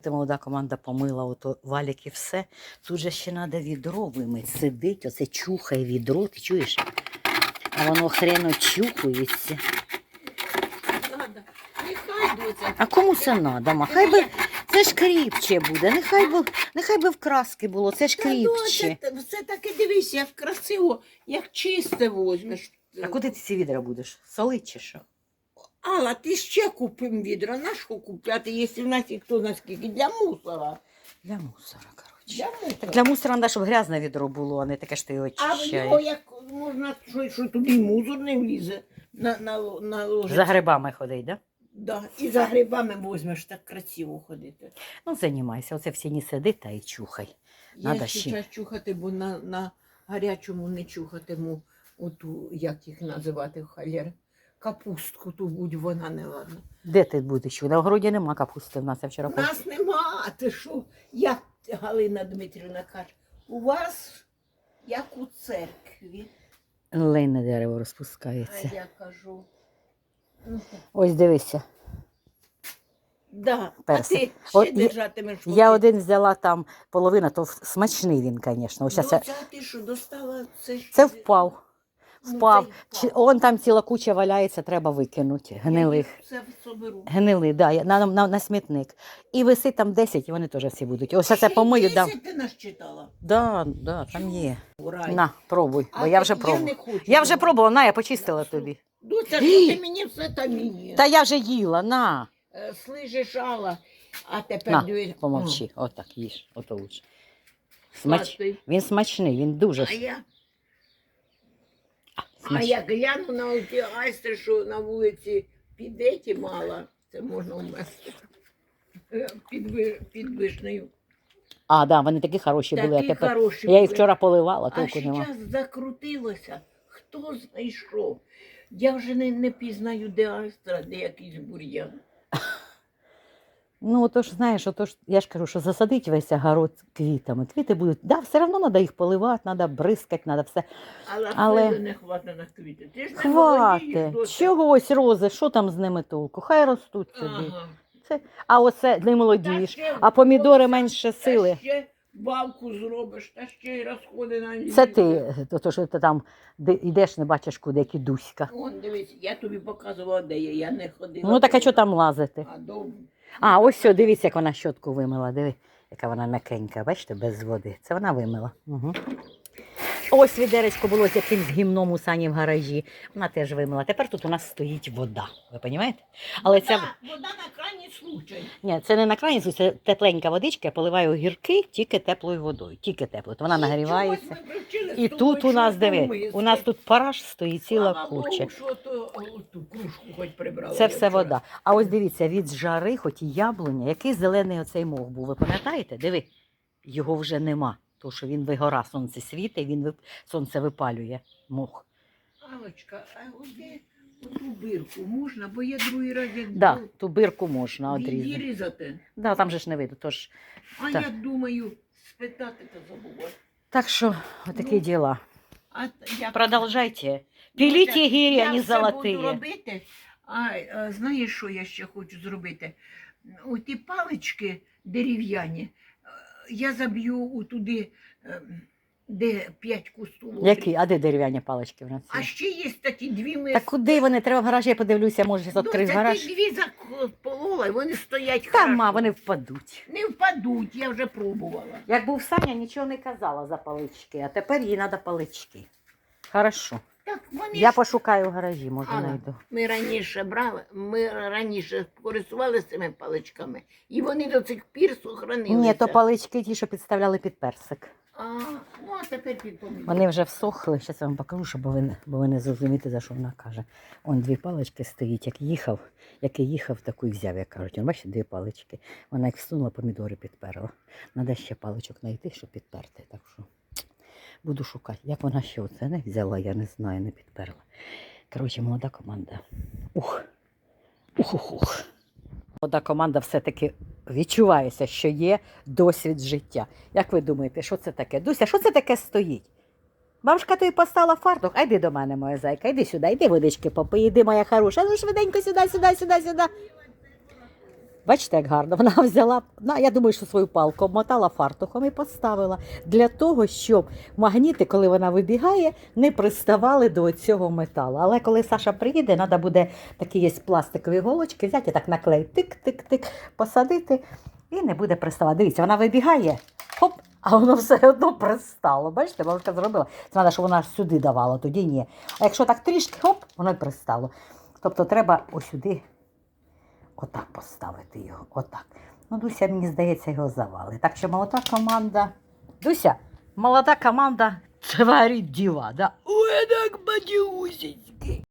Та молода команда помила ото валік і все. Тут же ще треба відро вимити. Сидить, оце чухає відро, ти чуєш? А воно хрено доця. А кому це треба? Хай би це ж кріпче буде. Нехай би, нехай би в краски було, це ж Та кріпче. доця, все таки дивись, як красиво, як чисте возьмеш. А куди ти ці відра будеш? Солить чи що? Алла, ти ще купим відра, на що купляти, якщо в нас і хто на скільки? Для мусора. Для мусора, коротше. Для мусора. Так для мусора треба, щоб грязне відро було, а не таке, що ти А в нього очищаєш. як можна, що, що туди й мусор не влізе на, на, на ложечку. За грибами ходить, да? Да. І за грибами возьмеш так красиво ходити. Ну, займайся. Оце в сіні сиди та й чухай. Надо Я ще. зараз чухати, бо на, на гарячому не чухатиму оту, як їх називати халєр. Капустку ту будь вона не ладна. Де ти будеш? На огороді нема капусти в нас, я вчора У нас нема, а ти що? Як Галина Дмитрівна каже, у вас як у церкві. Лейне дерево розпускається. А я кажу. Ну, Ось дивися. да, а Персик. ти О, ще я- держатимеш. Я один взяла там половина, то смачний він, звісно. Ось щас я- Ну, це ти що, достала це? Це впав. Ну, Впав. Чи, он там ціла куча валяється, треба викинути. Гнилих. соберу. Гнили, да, я- на, на, на смітник. І висить там 10, і вони теж всі будуть. Ось це помию, дам. ти нас читала. Да, да, там є. Урай. На, пробуй, бо я вже я пробувала. хочу. Я вже пробувала, на, я почистила тобі. Доця, що ти мені все там мені? Та я вже їла, на. Е, Слижеш, Алла, а тепер На, дивись. помовчи. Отак, їж, ото лучше. Смач... сладкий. Він смачний, він дуже А я, а як я гляну на ті айстри, що на вулиці підеті мала, це можна вмести. Під, ви- під вишнею. А, да, вони такі хороші були, а Такі тепер. хороші Я їх були. вчора поливала, А толку нема. зараз закрутилося. Хто знайшов? Я вже не, не пізнаю, де айстра, де якийсь бур'ян. Ну, то ж, знаєш, ото ж, я ж кажу, що засадить весь огород квітами. Квіти будуть, да, все одно треба їх поливати, треба бризкати, треба все. Але, Але- не хватить на квіти. Ти ж не Хвати. Чогось рози, що там з ними толку? Хай ростуть собі. Ага. Це, а оце не Та ще А помідори доця, менше та сили. ще бабку зробиш, та ще й розходи на Це ти, то, то що ти там де, йдеш, не бачиш куди, які дуська. Вон, дивись, я тобі показувала, де я, я не ходила. Ну так а що там лазити? А, дом... А, ось все, дивіться, як вона щотку вимила. Диви, яка вона м'якенька, бачите, без води. Це вона вимила. Угу. Ось відеречко було з якимсь гімном у сані в гаражі. Вона теж вимила. Тепер тут у нас стоїть вода. Ви розумієте? Але ця Вода, вода на крайній случай. ні, це не на крані, це тепленька водичка, я поливаю огірки тільки теплою водою. Тільки теплою. То вона нагрівається. І тут у нас, диви, у нас тут параж стоїть ціла Слава куча. Богу, що то, ту кружку хоч прибрала. Це все вода. А ось дивіться, від жари, хоч і яблуня, який зелений оцей мох був. Ви пам'ятаєте? Диви, його вже нема. Тому що він вигора, сонце світить, він вип... сонце випалює мох. Алочка, а оде оту бирку можна, бо я другий раз як Да, був, ту бирку можна її одрізати. різати. Да, там же ж не видно. Тож... А Так. я думаю, спитати то забула. Так що, отакі Ну, діла. А я Продовжайте. Піліть Ну, гірі, я вони все буду робити. А, знаєш, що я ще хочу зробити? Оті палички дерев'яні, я заб'ю туди, де п'ять кустів. Які? А де дерев'яні палички в нас? А ще є такі дві ми. Та куди вони? Треба в гаражі, я подивлюся, може, відкрив ти дві заколола, і вони стоять Та, ма, вони впадуть. Не впадуть, я вже пробувала. Як був Саня, нічого не казала за палички, а тепер їй треба палички. Хорошо. Так, вони Я ж- пошукаю в гаражі, може знайду. Ми раніше брали, ми раніше користувалися цими паличками, і вони до цих пір сохранилися. Ні, то палички ті, що підставляли під персик. А, ну, а тепер під. Вони вже всохли. Зараз я вам покажу, щоб ви, не- бо ви не зрозумієте, за що вона каже. Он дві палички стоїть, як їхав, як і їхав, таку і взяв, як кажуть. Он, бачите, дві палички. Вона як всунула, помідори підперла. Треба ще паличок знайти, щоб підперти. Так що буду шукати. Як вона ще оце не взяла, я не знаю, не підперла. Коротше, молода команда. Ух. Ух-ух-ух. Молода команда все-таки відчувається, що є досвід життя. Як ви думаєте, що це таке? Дуся, що це таке стоїть? Бабушка тобі поставила фартух, а йди до мене, моя зайка, йди сюди, йди водички попий, йди, моя хороша. Ну швиденько сюди, сюди, сюди, сюди. Бачите, як гарно. Вона взяла, на, я думаю, що свою палку обмотала фартухом і поставила для того, щоб магніти, коли вона вибігає, не приставали до цього металу. Але коли Саша приїде, треба буде такі є пластикові голочки, взяти так наклеїти, тик-тик-тик, посадити і не буде приставати. Дивіться, вона вибігає, хоп, а воно все одно пристало. Бачите, бабушка зробила. Це треба, щоб вона сюди давала, тоді ні. А якщо так трішки, хоп, воно й пристало. Тобто треба ось сюди отак поставити його. Отак. Ну, Дуся, мені здається, його завали. Так що молода команда. Дуся, молода команда творить діла, да? Ой, так бадюсить.